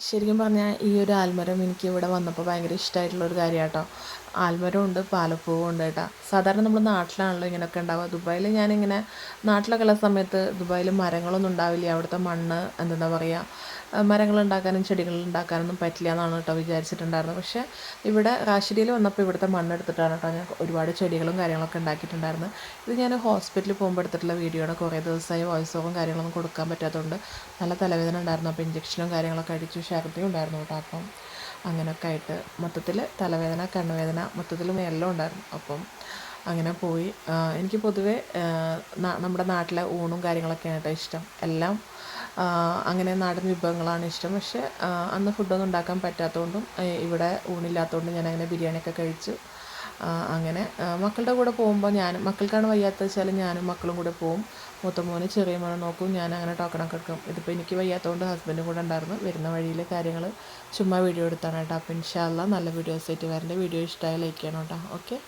ശരിക്കും പറഞ്ഞാൽ ഈ ഒരു ആൽമരം എനിക്ക് ഇവിടെ വന്നപ്പോൾ ഭയങ്കര ഇഷ്ടമായിട്ടുള്ളൊരു ഒരു കാര്യം കേട്ടോ ആൽമരം ഉണ്ട് പാലപ്പൂവും ഉണ്ട് കേട്ടോ. സാധാരണ നമ്മൾ നാട്ടിലാണല്ലോ ഇങ്ങനെയൊക്കെ ഉണ്ടാവുക. ദുബായിൽ ഞാനിങ്ങനെ നാട്ടിലൊക്കെ ഉള്ള സമയത്ത് ദുബായിൽ മരങ്ങളൊന്നും ഉണ്ടാവില്ല. അവിടുത്തെ മണ്ണ് എന്താ പറയുക മരങ്ങൾ ഉണ്ടാക്കാനും ചെടികൾ ഉണ്ടാക്കാനൊന്നും പറ്റില്ല എന്നാണ് കേട്ടോ വിചാരിച്ചിട്ടുണ്ടായിരുന്നത്. പക്ഷേ ഇവിടെ കാശ്ശേരിയിൽ വന്നപ്പോൾ ഇവിടുത്തെ മണ്ണ് എടുത്തിട്ടാണ് കേട്ടോ ഞാൻ ഒരുപാട് ചെടികളും കാര്യങ്ങളൊക്കെ ഉണ്ടാക്കിയിട്ടുണ്ടായിരുന്നത്. ഇത് ഞാൻ ഹോസ്പിറ്റലിൽ പോകുമ്പോൾ എടുത്തിട്ടുള്ള വീഡിയോ ആണ് കുറേ ദിവസമായി വോയിസ് ഓഫും കാര്യങ്ങളൊന്നും കൊടുക്കാൻ പറ്റാത്തതുകൊണ്ട് നല്ല തലവേദന ഉണ്ടായിരുന്നു. അപ്പോൾ ഇഞ്ചക്ഷനും കാര്യങ്ങളൊക്കെ അടിച്ചു ഛർദിയും ഉണ്ടായിരുന്നു കേട്ടോ അപ്പം. അങ്ങനെയൊക്കെ ആയിട്ട് മൊത്തത്തിൽ തലവേദന കണ്ണുവേദന മൊത്തത്തിൽ എല്ലാം ഉണ്ടായിരുന്നു. അപ്പം അങ്ങനെ പോയി. എനിക്ക് പൊതുവേ നമ്മുടെ നാട്ടിലെ ഊണും കാര്യങ്ങളൊക്കെയാണ് കേട്ടോ ഇഷ്ടം. എല്ലാം അങ്ങനെ നാടൻ വിഭവങ്ങളാണ് ഇഷ്ടം. പക്ഷേ അന്ന് ഫുഡൊന്നും ഉണ്ടാക്കാൻ പറ്റാത്തതുകൊണ്ടും ഇവിടെ ഊണില്ലാത്തതുകൊണ്ടും ഞാൻ അങ്ങനെ ബിരിയാണിയൊക്കെ കഴിച്ചു. അങ്ങനെ. മക്കളുടെ കൂടെ പോകുമ്പോൾ ഞാൻ മക്കൾക്കാണ് വയ്യാത്ത വെച്ചാൽ ഞാനും മക്കളും കൂടെ പോവും. മൂത്ത ചെറിയ മോനെ നോക്കും. ഞാൻ അങ്ങനെ ടോക്കണൊക്കെ എടുക്കും ഇതിപ്പോൾ എനിക്ക് വയ്യാത്തതുകൊണ്ട് ഹസ്ബൻഡ് കൂടെ ഉണ്ടായിരുന്നു. വരുന്ന വഴിയിൽ കാര്യങ്ങൾ ചുമ്മാ വീഡിയോ എടുത്താണ് കേട്ടോ അപ്പോൾ ഇൻഷാല്ല നല്ല വീഡിയോസ് ആയിട്ട് വരേണ്ട. വീഡിയോ ഇഷ്ടമായ ലൈക്ക് ചെയ്യണം കേട്ടോ ഓക്കെ